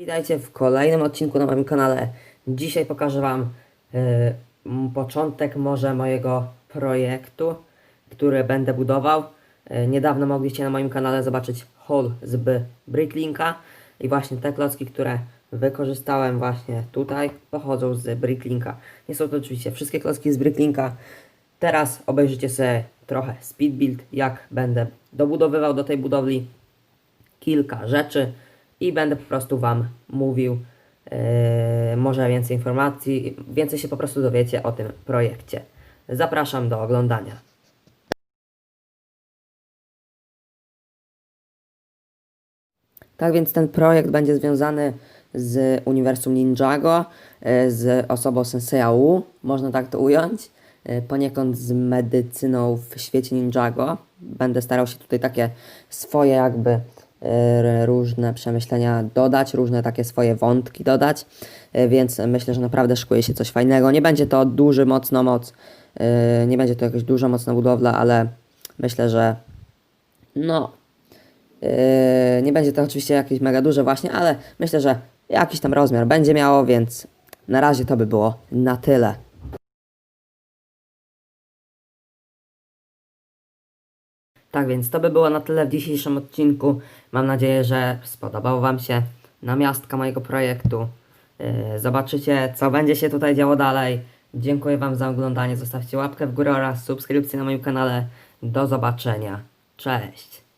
Witajcie w kolejnym odcinku na moim kanale. Dzisiaj pokażę Wam y, początek może mojego projektu, który będę budował. Y, niedawno mogliście na moim kanale zobaczyć haul z Bricklinka i właśnie te klocki, które wykorzystałem właśnie tutaj, pochodzą z Bricklinka. Nie są to oczywiście wszystkie klocki z Bricklinka. Teraz obejrzycie sobie trochę speed build, jak będę dobudowywał do tej budowli kilka rzeczy i będę po prostu Wam mówił yy, może więcej informacji, więcej się po prostu dowiecie o tym projekcie. Zapraszam do oglądania. Tak więc ten projekt będzie związany z Uniwersum Ninjago, e, z osobą Senseiya Wu, można tak to ująć, e, poniekąd z medycyną w świecie Ninjago. Będę starał się tutaj takie swoje jakby różne przemyślenia dodać, różne takie swoje wątki dodać, e, więc myślę, że naprawdę szykuje się coś fajnego. Nie będzie to duży mocno moc, e, nie będzie to jakaś duża mocna budowla, ale myślę, że no, Yy, nie będzie to oczywiście jakieś mega duże właśnie, ale myślę, że jakiś tam rozmiar będzie miało, więc na razie to by było na tyle. Tak więc to by było na tyle w dzisiejszym odcinku. Mam nadzieję, że spodobał Wam się namiastka mojego projektu. Yy, Zobaczycie, co będzie się tutaj działo dalej. Dziękuję Wam za oglądanie. Zostawcie łapkę w górę oraz subskrypcję na moim kanale. Do zobaczenia. Cześć.